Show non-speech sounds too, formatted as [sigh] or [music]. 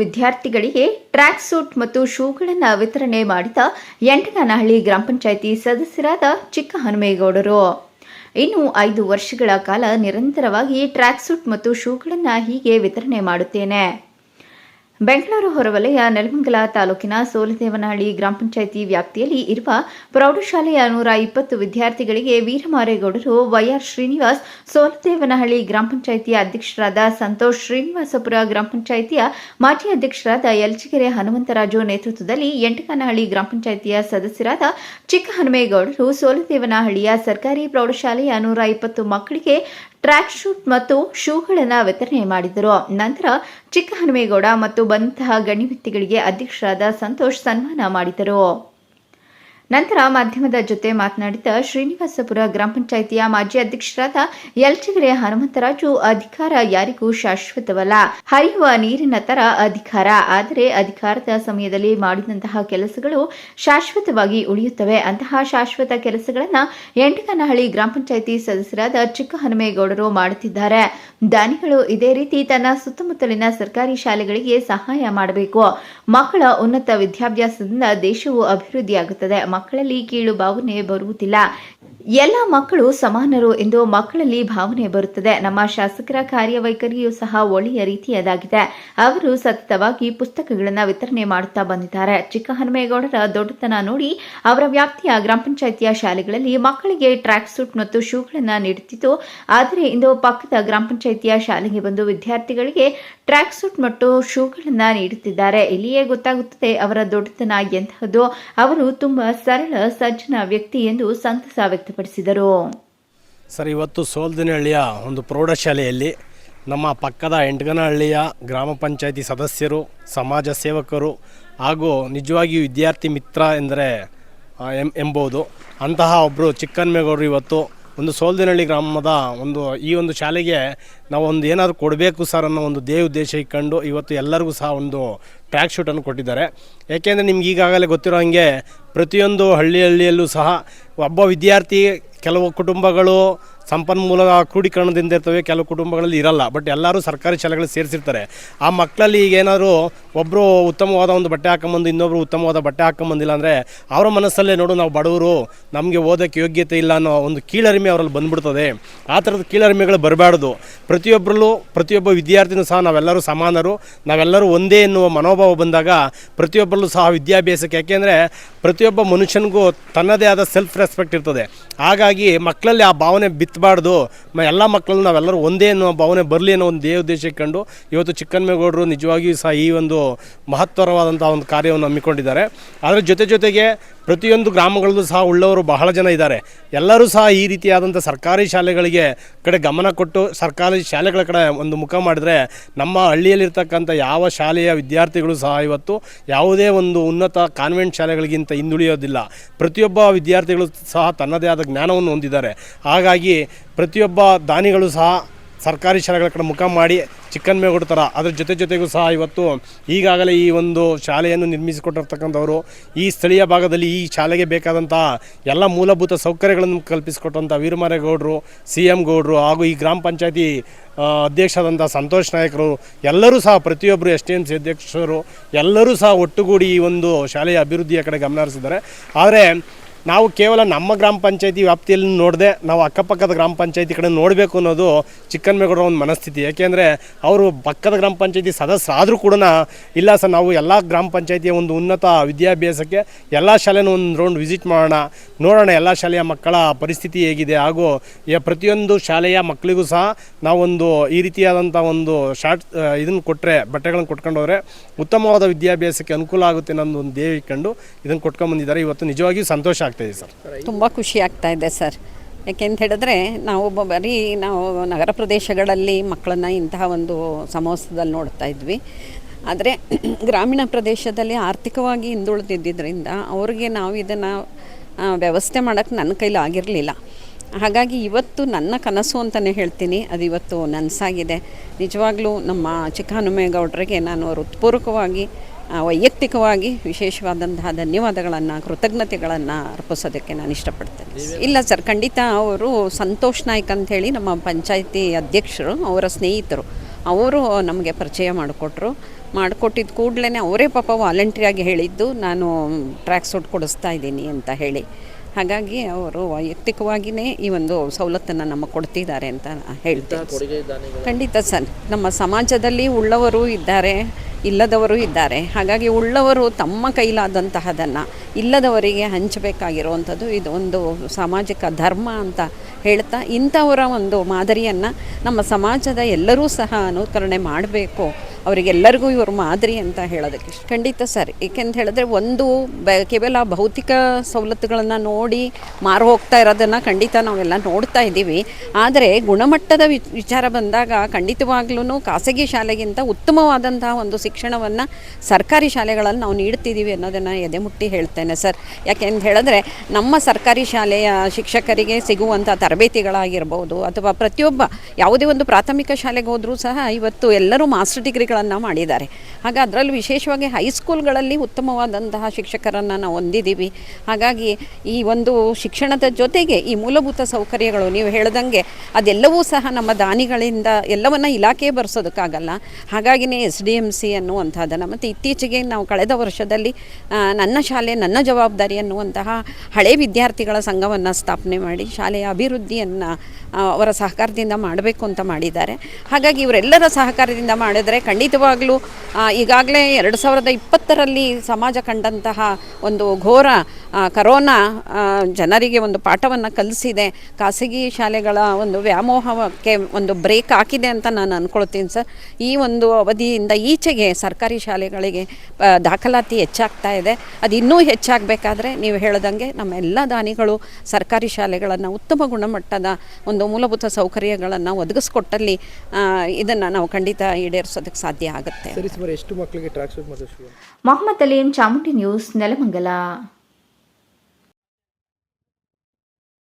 ವಿದ್ಯಾರ್ಥಿಗಳಿಗೆ track suit ಮತ್ತು ಶೂಗಳನ್ನು ವಿತರಣೆ ಮಾಡಿದ ಎಂಟಗನಹಳ್ಳಿ ಗ್ರಾಮ ಪಂಚಾಯಿತಿ ಸದಸ್ಯರಾದ ಚಿಕ್ಕ ಹನುಮೇಗೌಡರು ಇನ್ನು ಐದು ವರ್ಷಗಳ ಕಾಲ ನಿರಂತರವಾಗಿ ಟ್ರ್ಯಾಕ್ ಸೂಟ್ ಮತ್ತು ಶೂಗಳನ್ನು ಹೀಗೆ ವಿತರಣೆ ಮಾಡುತ್ತೇನೆ. ಬೆಂಗಳೂರು ಹೊರವಲಯ, ನೆಲಮಂಗಲ ತಾಲೂಕಿನ ಸೋಲದೇವನಹಳ್ಳಿ ಗ್ರಾಮ ಪಂಚಾಯಿತಿ ವ್ಯಾಪ್ತಿಯಲ್ಲಿ ಇರುವ ಪ್ರೌಢಶಾಲೆಯ ನೂರ ಇಪ್ಪತ್ತು ವಿದ್ಯಾರ್ಥಿಗಳಿಗೆ ವೀರಮಾರೇಗೌಡರು ವೈಆರ್ ಶ್ರೀನಿವಾಸ್, ಸೋಲದೇವನಹಳ್ಳಿ ಗ್ರಾಮ ಪಂಚಾಯಿತಿಯ ಅಧ್ಯಕ್ಷರಾದ ಸಂತೋಷ್ ಶ್ರೀನಿವಾಸಪುರ ಗ್ರಾಮ ಪಂಚಾಯಿತಿಯ ಮಾಜಿ ಅಧ್ಯಕ್ಷರಾದ ಯಲ್ಚಿಗೆರೆ ಹನುಮಂತರಾಜು ನೇತೃತ್ವದಲ್ಲಿ ಎಂಟಕನಹಳ್ಳಿ ಗ್ರಾಮ ಪಂಚಾಯಿತಿಯ ಸದಸ್ಯರಾದ ಚಿಕ್ಕ ಹನುಮೇಗೌಡರು ಸೋಲದೇವನಹಳ್ಳಿಯ ಸರ್ಕಾರಿ ಪ್ರೌಢಶಾಲೆಯ ನೂರ ಇಪ್ಪತ್ತು ಮಕ್ಕಳಿಗೆ ಟ್ರ್ಯಾಕ್ ಶೂಟ್ ಮತ್ತು ಶೂಗಳನ್ನು ವಿತರಣೆ ಮಾಡಿದರು. ನಂತರ ಚಿಕ್ಕ ಹನುಮೇಗೌಡ ಮತ್ತು ಬಂದಂತಹ ಗಣ್ಯ ವ್ಯಕ್ತಿಗಳಿಗೆ ಅಧ್ಯಕ್ಷರಾದ ಸಂತೋಷ್ ಸನ್ಮಾನ ಮಾಡಿದರು. ನಂತರ ಮಾಧ್ಯಮದ ಜೊತೆ ಮಾತನಾಡಿದ ಶ್ರೀನಿವಾಸಪುರ ಗ್ರಾಮ ಪಂಚಾಯಿತಿಯ ಮಾಜಿ ಅಧ್ಯಕ್ಷರಾದ ಯಲ್ಚಗೆರೆ ಹನುಮಂತರಾಜು, ಅಧಿಕಾರ ಯಾರಿಗೂ ಶಾಶ್ವತವಲ್ಲ. ಹರಿಯುವ ನೀರಿನ ತರ ಅಧಿಕಾರ. ಆದರೆ ಅಧಿಕಾರದ ಸಮಯದಲ್ಲಿ ಮಾಡಿದಂತಹ ಕೆಲಸಗಳು ಶಾಶ್ವತವಾಗಿ ಉಳಿಯುತ್ತವೆ. ಅಂತಹ ಶಾಶ್ವತ ಕೆಲಸಗಳನ್ನ ಎಂಟಗನಹಳ್ಳಿ ಗ್ರಾಮ ಪಂಚಾಯಿತಿ ಸದಸ್ಯರಾದ ಚಿಕ್ಕ ಹನುಮೇಗೌಡರು ಮಾಡುತ್ತಿದ್ದಾರೆ. ದಾನಿಗಳು ಇದೇ ರೀತಿ ತನ್ನ ಸುತ್ತಮುತ್ತಲಿನ ಸರ್ಕಾರಿ ಶಾಲೆಗಳಿಗೆ ಸಹಾಯ ಮಾಡಬೇಕು. ಮಕ್ಕಳ ಉನ್ನತ ವಿದ್ಯಾಭ್ಯಾಸದಿಂದ ದೇಶವು ಅಭಿವೃದ್ಧಿಯಾಗುತ್ತದೆ. ಮಕ್ಕಳಲ್ಲಿ ಕೀಳು ಭಾವನೆ ಬರುವುದಿಲ್ಲ. ಎಲ್ಲ ಮಕ್ಕಳು ಸಮಾನರು ಎಂದು ಮಕ್ಕಳಲ್ಲಿ ಭಾವನೆ ಬರುತ್ತದೆ. ನಮ್ಮ ಶಾಸಕರ ಕಾರ್ಯವೈಖರಿಯೂ ಸಹ ಒಳ್ಳೆಯ ರೀತಿಯದಾಗಿದೆ. ಅವರು ಸತತವಾಗಿ ಪುಸ್ತಕಗಳನ್ನು ವಿತರಣೆ ಮಾಡುತ್ತಾ ಬಂದಿದ್ದಾರೆ. ಚಿಕ್ಕ ಹನುಮೇಗೌಡರ ದೊಡ್ಡತನ ನೋಡಿ ಅವರ ವ್ಯಾಪ್ತಿಯ ಗ್ರಾಮ ಪಂಚಾಯಿತಿಯ ಶಾಲೆಗಳಲ್ಲಿ ಮಕ್ಕಳಿಗೆ ಟ್ರ್ಯಾಕ್ ಸೂಟ್ ಮತ್ತು ಶೂಗಳನ್ನು ನೀಡುತ್ತಿತ್ತು. ಆದರೆ ಇಂದು ಪಕ್ಕದ ಗ್ರಾಮ ಪಂಚಾಯಿತಿಯ ಶಾಲೆಗೆ ಬಂದು ವಿದ್ಯಾರ್ಥಿಗಳಿಗೆ ಟ್ರ್ಯಾಕ್ ಸೂಟ್ ಮತ್ತು ಶೂಗಳನ್ನು ನೀಡುತ್ತಿದ್ದಾರೆ. ಇಲ್ಲಿಯೇ ಗೊತ್ತಾಗುತ್ತದೆ ಅವರ ದೊಡ್ಡತನ ಎಂತಹದ್ದು. ಅವರು ತುಂಬಾ ಸರಳ, ಸಜ್ಜನ ವ್ಯಕ್ತಿ ಎಂದು ಸಂತಸ ವ್ಯಕ್ತಪಡಿಸಿದರು. ಸರ್, ಇವತ್ತು ಸೋಲ್ದಿನಹಳ್ಳಿಯ ಒಂದು ಪ್ರೌಢಶಾಲೆಯಲ್ಲಿ ನಮ್ಮ ಪಕ್ಕದ ಎಂಟಗನಹಳ್ಳಿಯ ಗ್ರಾಮ ಪಂಚಾಯಿತಿ ಸದಸ್ಯರು, ಸಮಾಜ ಸೇವಕರು ಹಾಗೂ ನಿಜವಾಗಿಯೂ ವಿದ್ಯಾರ್ಥಿ ಮಿತ್ರ ಎಂದರೆ ಎಂಬುದು ಅಂತಹ ಒಬ್ಬರು ಚಿಕ್ಕನ್ಮೇಗೌಡರು ಇವತ್ತು ಒಂದು ಸೋಲ್ದಿನಹಳ್ಳಿ ಗ್ರಾಮದ ಒಂದು ಈ ಒಂದು ಶಾಲೆಗೆ ನಾವು ಒಂದು ಏನಾದರೂ ಕೊಡಬೇಕು ಸರ್ ಅನ್ನೋ ಒಂದು ದೇವ ಉದ್ದೇಶ ಇಟ್ಕೊಂಡು ಇವತ್ತು ಎಲ್ಲರಿಗೂ ಸಹ ಒಂದು ಟ್ರ್ಯಾಕ್ ಶೂಟನ್ನು ಕೊಟ್ಟಿದ್ದಾರೆ. ಏಕೆಂದರೆ ನಿಮ್ಗೆ ಈಗಾಗಲೇ ಗೊತ್ತಿರೋ ಹಾಗೆ ಪ್ರತಿಯೊಂದು ಹಳ್ಳಿ ಹಳ್ಳಿಯಲ್ಲೂ ಸಹ ಒಬ್ಬ ವಿದ್ಯಾರ್ಥಿ, ಕೆಲವು ಕುಟುಂಬಗಳು ಸಂಪನ್ಮೂಲ ಕ್ರೋಢೀಕರಣದಿಂದ ಇರ್ತವೆ, ಕೆಲವು ಕುಟುಂಬಗಳಲ್ಲಿ ಇರಲ್ಲ. ಬಟ್ ಎಲ್ಲರೂ ಸರ್ಕಾರಿ ಶಾಲೆಗಳಲ್ಲಿ ಸೇರಿಸಿರ್ತಾರೆ. ಆ ಮಕ್ಕಳಲ್ಲಿ ಈಗ ಏನಾದರೂ ಒಬ್ಬರು ಉತ್ತಮವಾದ ಒಂದು ಬಟ್ಟೆ ಹಾಕೊಂಬಂದು ಇನ್ನೊಬ್ಬರು ಉತ್ತಮವಾದ ಬಟ್ಟೆ ಹಾಕೊಂಬಂದಿಲ್ಲ ಅಂದರೆ ಅವರ ಮನಸ್ಸಲ್ಲೇ ನೋಡು ನಾವು ಬಡವರು, ನಮಗೆ ಓದೋಕ್ಕೆ ಯೋಗ್ಯತೆ ಇಲ್ಲ ಅನ್ನೋ ಒಂದು ಕೀಳರಿಮೆ ಅವರಲ್ಲಿ ಬಂದ್ಬಿಡ್ತದೆ. ಆ ಥರದ ಕೀಳರಿಮೆಗಳು ಬರಬಾರ್ದು. ಪ್ರತಿಯೊಬ್ಬರಲ್ಲೂ ಪ್ರತಿಯೊಬ್ಬ ವಿದ್ಯಾರ್ಥಿನೂ ಸಹ ನಾವೆಲ್ಲರೂ ಸಮಾನರು. ನಾವೆಲ್ಲರೂ ಒಂದೇ ಎನ್ನುವ ಮನೋಭಾವ ಬಂದಾಗ ಪ್ರತಿಯೊಬ್ಬರಲ್ಲೂ ಸಹ ವಿದ್ಯಾಭ್ಯಾಸಕ್ಕೆ, ಯಾಕೆಂದರೆ ಪ್ರತಿಯೊಬ್ಬ ಮನುಷ್ಯನಿಗೂ ತನ್ನದೇ ಆದ ಸೆಲ್ಫ್ ರೆಸ್ಪೆಕ್ಟ್ ಇರ್ತದೆ. ಹಾಗಾಗಿ ಮಕ್ಕಳಲ್ಲಿ ಆ ಭಾವನೆ ಬಿತ್ತಬಾರ್ದು ಎಲ್ಲ ಮಕ್ಕಳನ್ನು ನಾವೆಲ್ಲರೂ ಒಂದೇ ಅನ್ನೋ ಭಾವನೆ ಬರಲಿ ಅನ್ನೋ ಒಂದು ದೇಹ ಇಟ್ಕೊಂಡು ಇವತ್ತು ಚಿಕ್ಕನ್ಮೇಗೌಡರು ನಿಜವಾಗಿಯೂ ಸಹ ಈ ಒಂದು ಮಹತ್ತರವಾದಂಥ ಒಂದು ಕಾರ್ಯವನ್ನು ಹಮ್ಮಿಕೊಂಡಿದ್ದಾರೆ. ಅದರ ಜೊತೆ ಜೊತೆಗೆ ಪ್ರತಿಯೊಂದು ಗ್ರಾಮಗಳಲ್ಲೂ ಸಹ ಉಳ್ಳವರು ಬಹಳ ಜನ ಇದ್ದಾರೆ. ಎಲ್ಲರೂ ಸಹ ಈ ರೀತಿಯಾದಂಥ ಸರ್ಕಾರಿ ಶಾಲೆಗಳಿಗೆ ಕಡೆ ಗಮನ ಕೊಟ್ಟು ಸರ್ಕಾರಿ ಶಾಲೆಗಳ ಕಡೆ ಒಂದು ಮುಖ ಮಾಡಿದ್ರೆ ನಮ್ಮ ಹಳ್ಳಿಯಲ್ಲಿರ್ತಕ್ಕಂಥ ಯಾವ ಶಾಲೆಯ ವಿದ್ಯಾರ್ಥಿಗಳು ಸಹ ಇವತ್ತು ಯಾವುದೇ ಒಂದು ಉನ್ನತ ಕಾನ್ವೆಂಟ್ ಶಾಲೆಗಳಿಗಿಂತ ಹಿಂದುಳಿಯೋದಿಲ್ಲ. ಪ್ರತಿಯೊಬ್ಬ ವಿದ್ಯಾರ್ಥಿಗಳು ಸಹ ತನ್ನದೇ ಆದ ಜ್ಞಾನವನ್ನು ಹೊಂದಿದ್ದಾರೆ. ಹಾಗಾಗಿ ಪ್ರತಿಯೊಬ್ಬ ದಾನಿಗಳು ಸಹ ಸರ್ಕಾರಿ ಶಾಲೆಗಳ ಕಡೆ ಮುಖ ಮಾಡಿ ಚಿಕ್ಕನ್ ಮೇಲೆ ಥರ ಅದ್ರ ಜೊತೆ ಜೊತೆಗೂ ಸಹ ಇವತ್ತು ಈಗಾಗಲೇ ಈ ಒಂದು ಶಾಲೆಯನ್ನು ನಿರ್ಮಿಸಿಕೊಟ್ಟಿರ್ತಕ್ಕಂಥವರು, ಈ ಸ್ಥಳೀಯ ಭಾಗದಲ್ಲಿ ಈ ಶಾಲೆಗೆ ಬೇಕಾದಂಥ ಎಲ್ಲ ಮೂಲಭೂತ ಸೌಕರ್ಯಗಳನ್ನು ಕಲ್ಪಿಸಿಕೊಟ್ಟಂಥ ವೀರಮಾರೇಗೌಡರು ಸಿ ಎಂ ಗೌಡರು ಹಾಗೂ ಈ ಗ್ರಾಮ ಪಂಚಾಯತಿ ಅಧ್ಯಕ್ಷರಾದಂಥ ಸಂತೋಷ್ ನಾಯಕರು, ಎಲ್ಲರೂ ಸಹ ಪ್ರತಿಯೊಬ್ಬರು ಎಸ್ ಟಿ ಎಂ ಸಿ ಅಧ್ಯಕ್ಷರು, ಎಲ್ಲರೂ ಸಹ ಒಟ್ಟುಗೂಡಿ ಈ ಒಂದು ಶಾಲೆಯ ಅಭಿವೃದ್ಧಿಯ ಕಡೆ ಗಮನ ಹರಿಸಿದ್ದಾರೆ. ಆದರೆ ನಾವು ಕೇವಲ ನಮ್ಮ ಗ್ರಾಮ ಪಂಚಾಯತಿ ವ್ಯಾಪ್ತಿಯಲ್ಲಿ ನೋಡದೆ ನಾವು ಅಕ್ಕಪಕ್ಕದ ಗ್ರಾಮ ಪಂಚಾಯತಿ ಕಡೆ ನೋಡಬೇಕು ಅನ್ನೋದು ಚಿಕ್ಕನ್ಮೇಗೌಡರ ಒಂದು ಮನಸ್ಥಿತಿ. ಯಾಕೆಂದರೆ ಅವರು ಪಕ್ಕದ ಗ್ರಾಮ ಪಂಚಾಯತಿ ಸದಸ್ಯರಾದರೂ ಕೂಡ ಇಲ್ಲ ಸರ್, ನಾವು ಎಲ್ಲ ಗ್ರಾಮ ಪಂಚಾಯತಿಯ ಒಂದು ಉನ್ನತ ವಿದ್ಯಾಭ್ಯಾಸಕ್ಕೆ ಎಲ್ಲ ಶಾಲೆನೂ ಒಂದು ರೌಂಡ್ ವಿಸಿಟ್ ಮಾಡೋಣ, ನೋಡೋಣ ಎಲ್ಲ ಶಾಲೆಯ ಮಕ್ಕಳ ಪರಿಸ್ಥಿತಿ ಹೇಗಿದೆ. ಹಾಗೂ ಪ್ರತಿಯೊಂದು ಶಾಲೆಯ ಮಕ್ಕಳಿಗೂ ಸಹ ನಾವೊಂದು ಈ ರೀತಿಯಾದಂಥ ಒಂದು ಶಾರ್ಟ್ ಇದನ್ನು ಕೊಟ್ಟರೆ ಬಟ್ಟೆಗಳನ್ನು ಕೊಟ್ಕೊಂಡು ಹೋದರೆ ಉತ್ತಮವಾದ ವಿದ್ಯಾಭ್ಯಾಸಕ್ಕೆ ಅನುಕೂಲ ಆಗುತ್ತೆ ಅನ್ನೋ ಒಂದು ದೇವಿ ಇಟ್ಕೊಂಡು ಇದನ್ನು ಕೊಟ್ಕೊಂಡ್ಬಂದಿದ್ದಾರೆ ಇವತ್ತು ನಿಜವಾಗಿಯೂ ಸಂತೋಷ ಆಗ್ತಾಯಿದೆ ಸರ್. ತುಂಬ ಖುಷಿ ಆಗ್ತಾ ಇದೆ, ಸರ್. ಯಾಕೆಂತ ಹೇಳಿದ್ರೆ, ನಾವು ಒಬ್ಬ ಬರೀ ನಾವು ನಗರ ಪ್ರದೇಶಗಳಲ್ಲಿ ಮಕ್ಕಳನ್ನ ಇಂತಹ ಒಂದು ಸಮವಸ್ತ್ರದಲ್ಲಿ ನೋಡ್ತಾ ಇದ್ವಿ. ಆದರೆ [clears throat] ಗ್ರಾಮೀಣ ಪ್ರದೇಶದಲ್ಲಿ ಆರ್ಥಿಕವಾಗಿ ಹಿಂದುಳಿದಿದ್ದರಿಂದ ಅವ್ರಿಗೆ ನಾವು ಇದನ್ನು ವ್ಯವಸ್ಥೆ ಮಾಡೋಕ್ಕೆ ನನ್ನ ಕೈಲಿ ಆಗಿರಲಿಲ್ಲ. ಹಾಗಾಗಿ ಇವತ್ತು ನನ್ನ ಕನಸು ಅಂತಲೇ ಹೇಳ್ತೀನಿ, ಅದು ಇವತ್ತು ನನಸಾಗಿದೆ. ನಿಜವಾಗ್ಲೂ ನಮ್ಮ ಚಿಕ್ಕ ಹನುಮೇಗೌಡರಿಗೆ ನಾನು ಹೃತ್ಪೂರ್ವಕವಾಗಿ ವೈಯಕ್ತಿಕವಾಗಿ ವಿಶೇಷವಾದಂತಹ ಧನ್ಯವಾದಗಳನ್ನು ಕೃತಜ್ಞತೆಗಳನ್ನು ಅರ್ಪಿಸೋದಕ್ಕೆ ನಾನು ಇಷ್ಟಪಡ್ತೇನೆ. ಇಲ್ಲ ಸರ್ ಖಂಡಿತ ಅವರು ಸಂತೋಷ್ ನಾಯ್ಕ್ ಅಂಥೇಳಿ ನಮ್ಮ ಪಂಚಾಯಿತಿ ಅಧ್ಯಕ್ಷರು ಅವರ ಸ್ನೇಹಿತರು ಅವರು ನಮಗೆ ಪರಿಚಯ ಮಾಡಿಕೊಟ್ರು. ಮಾಡಿಕೊಟ್ಟಿದ್ದ ಕೂಡಲೇ ಅವರೇ ಪಾಪ ವಾಲಂಟ್ರಿಯಾಗಿ ಹೇಳಿದ್ದು ನಾನು ಟ್ರ್ಯಾಕ್ ಸೂಟ್ ಕೊಡಿಸ್ತಾ ಇದ್ದೀನಿ ಅಂತ ಹೇಳಿ. ಹಾಗಾಗಿ ಅವರು ವೈಯಕ್ತಿಕವಾಗಿಯೇ ಈ ಒಂದು ಸವಲತ್ತನ್ನು ನಮಗೆ ಕೊಡ್ತಿದ್ದಾರೆ ಅಂತ ಹೇಳ್ತೀನಿ. ಖಂಡಿತ ಸರ್ ನಮ್ಮ ಸಮಾಜದಲ್ಲಿ ಉಳ್ಳವರು ಇದ್ದಾರೆ. ಇಲ್ಲದವರು ಇದ್ದಾರೆ. ಹಾಗಾಗಿ ಉಳ್ಳವರು ತಮ್ಮ ಕೈಲಾದಂತಹದನ್ನು ಇಲ್ಲದವರಿಗೆ ಹಂಚಬೇಕಾಗಿರುವಂಥದ್ದು ಇದು ಒಂದು ಸಾಮಾಜಿಕ ಧರ್ಮ ಅಂತ ಹೇಳ್ತಾ ಇಂಥವರ ಒಂದು ಮಾದರಿಯನ್ನು ನಮ್ಮ ಸಮಾಜದ ಎಲ್ಲರೂ ಸಹ ಅನುಕರಣೆ ಮಾಡಬೇಕು. ಅವರಿಗೆಲ್ಲರಿಗೂ ಇವರು ಮಾದರಿ ಅಂತ ಹೇಳೋದಕ್ಕೆ. ಖಂಡಿತ ಸರ್. ಏಕೆಂತ ಹೇಳಿದ್ರೆ ಒಂದು ಬ, ಕೇವಲ ಭೌತಿಕ ಸವಲತ್ತುಗಳನ್ನು ನೋಡಿ ಮಾರು ಹೋಗ್ತಾ ಇರೋದನ್ನು ಖಂಡಿತ ನಾವೆಲ್ಲ ನೋಡ್ತಾ ಇದ್ದೀವಿ. ಆದರೆ ಗುಣಮಟ್ಟದ ವಿಚಾರ ಬಂದಾಗ ಖಂಡಿತವಾಗ್ಲೂ ಖಾಸಗಿ ಶಾಲೆಗಿಂತ ಉತ್ತಮವಾದಂತಹ ಒಂದು ಶಿಕ್ಷಣವನ್ನು ಸರ್ಕಾರಿ ಶಾಲೆಗಳಲ್ಲಿ ನಾವು ನೀಡ್ತಿದ್ದೀವಿ ಅನ್ನೋದನ್ನು ಎದೆಮುಟ್ಟಿ ಹೇಳ್ತೇನೆ ಸರ್. ಯಾಕೆ ಅಂತ ಹೇಳಿದ್ರೆ ನಮ್ಮ ಸರ್ಕಾರಿ ಶಾಲೆಯ ಶಿಕ್ಷಕರಿಗೆ ಸಿಗುವಂಥ ತರಬೇತಿಗಳಾಗಿರ್ಬೋದು ಅಥವಾ ಪ್ರತಿಯೊಬ್ಬ ಯಾವುದೇ ಒಂದು ಪ್ರಾಥಮಿಕ ಶಾಲೆಗೆ ಹೋದರೂ ಸಹ ಇವತ್ತು ಎಲ್ಲರೂ ಮಾಸ್ಟರ್ ಡಿಗ್ರಿಗಳನ್ನು ಮಾಡಿದ್ದಾರೆ. ಹಾಗೆ ಅದರಲ್ಲೂ ವಿಶೇಷವಾಗಿ ಹೈಸ್ಕೂಲ್ಗಳಲ್ಲಿ ಉತ್ತಮವಾದಂತಹ ಶಿಕ್ಷಕರನ್ನು ನಾವು ಹೊಂದಿದ್ದೀವಿ ಹಾಗಾಗಿ ಈ ಒಂದು ಶಿಕ್ಷಣದ ಜೊತೆಗೆ ಈ ಮೂಲಭೂತ ಸೌಕರ್ಯಗಳು ನೀವು ಹೇಳ್ದಂಗೆ ಅದೆಲ್ಲವೂ ಸಹ ನಮ್ಮ ದಾನಿಗಳಿಂದ ಎಲ್ಲವನ್ನ ಇಲಾಖೆ ಬರೆಸೋದಕ್ಕಾಗಲ್ಲ. ಹಾಗಾಗಿನೇ ಎಸ್ ಡಿ ಎಂ ಸಿ ಅನ್ನುವಂಥದ್ದನ್ನು ಮತ್ತು ಇತ್ತೀಚೆಗೆ ನಾವು ಕಳೆದ ವರ್ಷದಲ್ಲಿ ನನ್ನ ಶಾಲೆ ನನ್ನ ಜವಾಬ್ದಾರಿ ಅನ್ನುವಂತಹ ಹಳೆ ವಿದ್ಯಾರ್ಥಿಗಳ ಸಂಘವನ್ನು ಸ್ಥಾಪನೆ ಮಾಡಿ, ಶಾಲೆಯ ಅಭಿವೃದ್ಧಿಯನ್ನು ಅವರ ಸಹಕಾರದಿಂದ ಮಾಡಬೇಕು ಅಂತ ಮಾಡಿದ್ದಾರೆ. ಹಾಗಾಗಿ ಇವರೆಲ್ಲರ ಸಹಕಾರದಿಂದ ಮಾಡಿದರೆ ಖಂಡಿತವಾಗಲೂ ಈಗಾಗಲೇ ಎರಡು ಸಾವಿರದ ಇಪ್ಪತ್ತರಲ್ಲಿ ಸಮಾಜ ಕಂಡಂತಹ ಒಂದು ಘೋರ ಕರೋನಾ ಜನರಿಗೆ ಒಂದು ಪಾಠವನ್ನು ಕಲಿಸಿದೆ. ಖಾಸಗಿ ಶಾಲೆಗಳ ಒಂದು ವ್ಯಾಮೋಹಕ್ಕೆ ಒಂದು ಬ್ರೇಕ್ ಹಾಕಿದೆ ಅಂತ ನಾನು ಅಂದ್ಕೊಳ್ತೀನಿ ಸರ್. ಈ ಒಂದು ಅವಧಿಯಿಂದ ಈಚೆಗೆ ಸರ್ಕಾರಿ ಶಾಲೆಗಳಿಗೆ ದಾಖಲಾತಿ ಹೆಚ್ಚಾಗ್ತಾ ಇದೆ. ಅದು ಇನ್ನೂ ಹೆಚ್ಚಾಗಬೇಕಾದ್ರೆ ನೀವು ಹೇಳ್ದಂಗೆ ನಮ್ಮ ಎಲ್ಲ ದಾನಿಗಳು ಸರ್ಕಾರಿ ಶಾಲೆಗಳನ್ನು ಉತ್ತಮ ಗುಣಮಟ್ಟದ ಒಂದು ಮೂಲಭೂತ ಸೌಕರ್ಯಗಳನ್ನು ಒದಗಿಸ್ಕೊಟ್ಟಲ್ಲಿ ಇದನ್ನು ನಾವು ಖಂಡಿತ ಈಡೇರಿಸೋದಕ್ಕೆ ಸಾಧ್ಯ ಆಗುತ್ತೆ. ಎಷ್ಟು ಮಕ್ಕಳಿಗೆ ಮೊಹಮ್ಮದ್ ಅಲೀಂ ಚಾಮುಂಡಿ ನ್ಯೂಸ್ ನೆಲಮಂಗಲ.